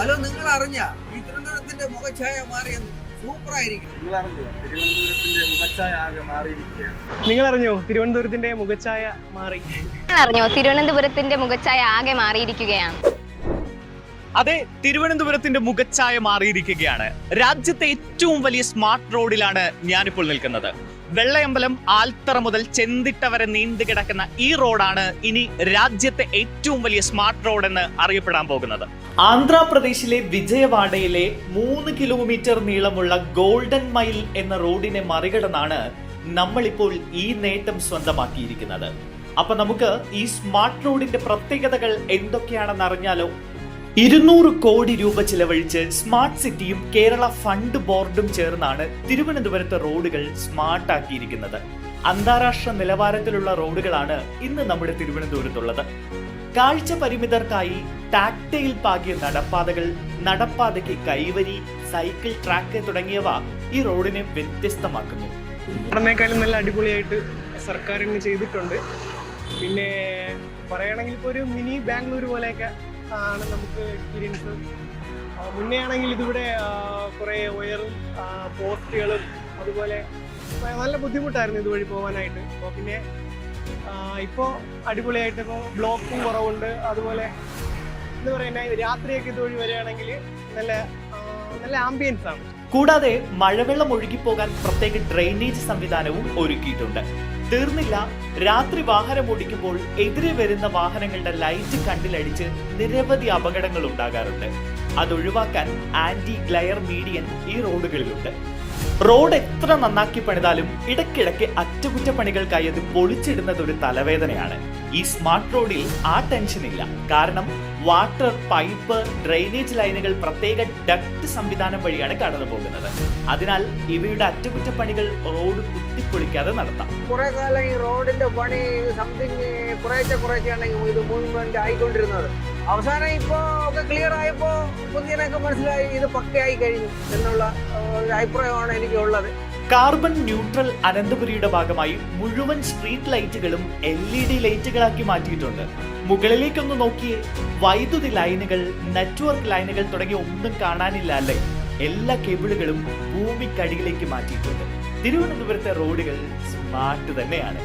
Hello നിങ്ങൾ അറിഞ്ഞ ഈ തിരുവനന്തപുരത്തിന്റെ മുഖഛായ മാറിയെന്ന് സൂപ്പർ ആയിരിക്കും നിങ്ങളറിഞ്ഞോ? തിരുവനന്തപുരത്തിന്റെ മുഖച്ഛായ ആകെ മാറിയിരിക്കുകയാണ്. നിങ്ങൾ അറിഞ്ഞോ തിരുവനന്തപുരത്തിന്റെ മുഖഛായ മാറി. നിങ്ങൾ അറിഞ്ഞോ തിരുവനന്തപുരത്തിന്റെ മുഖഛായ ആകെ മാറിയിരിക്കുകയാണ്. അതെ തിരുവനന്തപുരത്തിന്റെ മുഖച്ഛായ മാറിയിരിക്കുകയാണ്. രാജ്യത്തെ ഏറ്റവും വലിയ സ്മാർട്ട് റോഡിലാണ് ഞാനിപ്പോൾ നിൽക്കുന്നത്. വെള്ളയമ്പലം ആൽത്തറ മുതൽ ചെന്തിട്ട വരെ നീണ്ടു കിടക്കുന്ന ഈ റോഡാണ് ഇനി രാജ്യത്തെ ഏറ്റവും വലിയ സ്മാർട്ട് റോഡ് എന്ന് അറിയപ്പെടാൻ പോകുന്നത്. ആന്ധ്രാപ്രദേശിലെ വിജയവാഡയിലെ മൂന്ന് കിലോമീറ്റർ നീളമുള്ള ഗോൾഡൻ മൈൽ എന്ന റോഡിനെ മറികടന്നാണ് നമ്മളിപ്പോൾ ഈ നേട്ടം സ്വന്തമാക്കിയിരിക്കുന്നത്. അപ്പൊ നമുക്ക് ഈ സ്മാർട്ട് റോഡിന്റെ പ്രത്യേകതകൾ എന്തൊക്കെയാണെന്ന് അറിഞ്ഞാലോ? ഇരുന്നൂറ് കോടി രൂപ ചിലവഴിച്ച് സ്മാർട്ട് സിറ്റിയും കേരള ഫണ്ട് ബോർഡും ചേർന്നാണ് തിരുവനന്തപുരത്തെ റോഡുകൾ സ്മാർട്ട് ആക്കിയിരിക്കുന്നത് അന്താരാഷ്ട്ര നിലവാരത്തിലുള്ള റോഡുകളാണ് ഇന്ന് നമ്മുടെ തിരുവനന്തപുരത്തുള്ളത്. കാഴ്ച പരിമിതർക്കായി ടാക്ടയിൽ പാകിയ നടപ്പാതകൾ നടപ്പാതയ്ക്ക് കൈവരി സൈക്കിൾ ട്രാക്ക് തുടങ്ങിയവ ഈ റോഡിനെ വ്യത്യസ്തമാക്കുന്നു. പറഞ്ഞേക്കാളും നല്ല അടിപൊളിയായിട്ട് സർക്കാരിന് ചെയ്തിട്ടുണ്ട്. പിന്നെ പറയുകയാണെങ്കിൽ ഇപ്പോൾ ഒരു മിനി ബാംഗ്ലൂർ പോലെയൊക്കെ ആണ് നമുക്ക് എക്സ്പീരിയൻസ് മുന്നേ ആണെങ്കിൽ ഇതിവിടെ കുറെ വയറും പോസ്റ്റുകളും അതുപോലെ നല്ല ബുദ്ധിമുട്ടായിരുന്നു ഇതുവഴി പോകാനായിട്ട് അപ്പോൾ പിന്നെ ഇപ്പോൾ അടിപൊളിയായിട്ട് ഇപ്പോൾ ബ്ലോക്കും കുറവുണ്ട്. അതുപോലെ എന്താ പറയുക രാത്രിയൊക്കെ ഇതുവഴി വരികയാണെങ്കിൽ നല്ല നല്ല ആംബിയൻസ് ആണ്. കൂടാതെ മഴവെള്ളം ഒഴുകിപ്പോകാൻ പ്രത്യേക ഡ്രെയിനേജ് സംവിധാനവും ഒരുക്കിയിട്ടുണ്ട്. തീർന്നില്ല രാത്രി വാഹനം ഓടിക്കുമ്പോൾ എതിരെ വരുന്ന വാഹനങ്ങളുടെ ലൈറ്റ് കണ്ടിലടിച്ച് നിരവധി അപകടങ്ങൾ ഉണ്ടാകാറുണ്ട്. അതൊഴിവാക്കാൻ ആന്റി ഗ്ലയർ മീഡിയൻ ഈ റോഡുകളിലുണ്ട്. റോഡ് എത്ര നന്നാക്കി പണിതാലും ഇടയ്ക്കിടയ്ക്ക് അറ്റകുറ്റപ്പണികൾക്കായി അത് പൊളിച്ചിടുന്നത് ഒരു തലവേദനയാണ്. ഈ സ്മാർട്ട് റോഡിൽ ആ ടെൻഷൻ ഇല്ല. കാരണം വാട്ടർ പൈപ്പ് ഡ്രെയിനേജ് ലൈനുകൾ പ്രത്യേക ഡക്ട് സംവിധാനം വഴിയാണ് കടന്നു പോകുന്നത്. അതിനാൽ ഇവയുടെ അറ്റകുറ്റപ്പണികൾ റോഡ് കുത്തിപ്പൊളിക്കാതെ നടത്താം. കുറെ കാലം ഈ റോഡിന്റെ പണി സംതിങ് കുറേശ്ശെ കുറേശ്ശെയാണ് ഇത് മൂവ്മെന്റ് ആയിക്കൊണ്ടിരുന്നത്. അവസാനം ഇപ്പോ ഒക്കെ ക്ലിയർ ആയപ്പോ പുതിയനൊക്കെ മനസ്സിലായി ഇത് പക്കയായി കഴിഞ്ഞു എന്നുള്ള ഒരു അഭിപ്രായമാണ് എനിക്കുള്ളത്. കാർബൺ ന്യൂട്രൽ അനന്തപുരിയുടെ ഭാഗമായി മുഴുവൻ സ്ട്രീറ്റ് ലൈറ്റുകളും എൽ ഇ ഡി ലൈറ്റുകളാക്കി മാറ്റിയിട്ടുണ്ട്. മുകളിലേക്കൊന്ന് നോക്കിയേ വൈദ്യുതി ലൈനുകൾ നെറ്റ്വർക്ക് ലൈനുകൾ തുടങ്ങിയ ഒന്നും കാണാനില്ല അല്ലേ? എല്ലാ കേബിളുകളും ഭൂമിക്കടിയിലേക്ക് മാറ്റിയിട്ടുണ്ട്. തിരുവനന്തപുരത്തെ റോഡുകൾ സ്മാർട്ട് തന്നെയാണ്.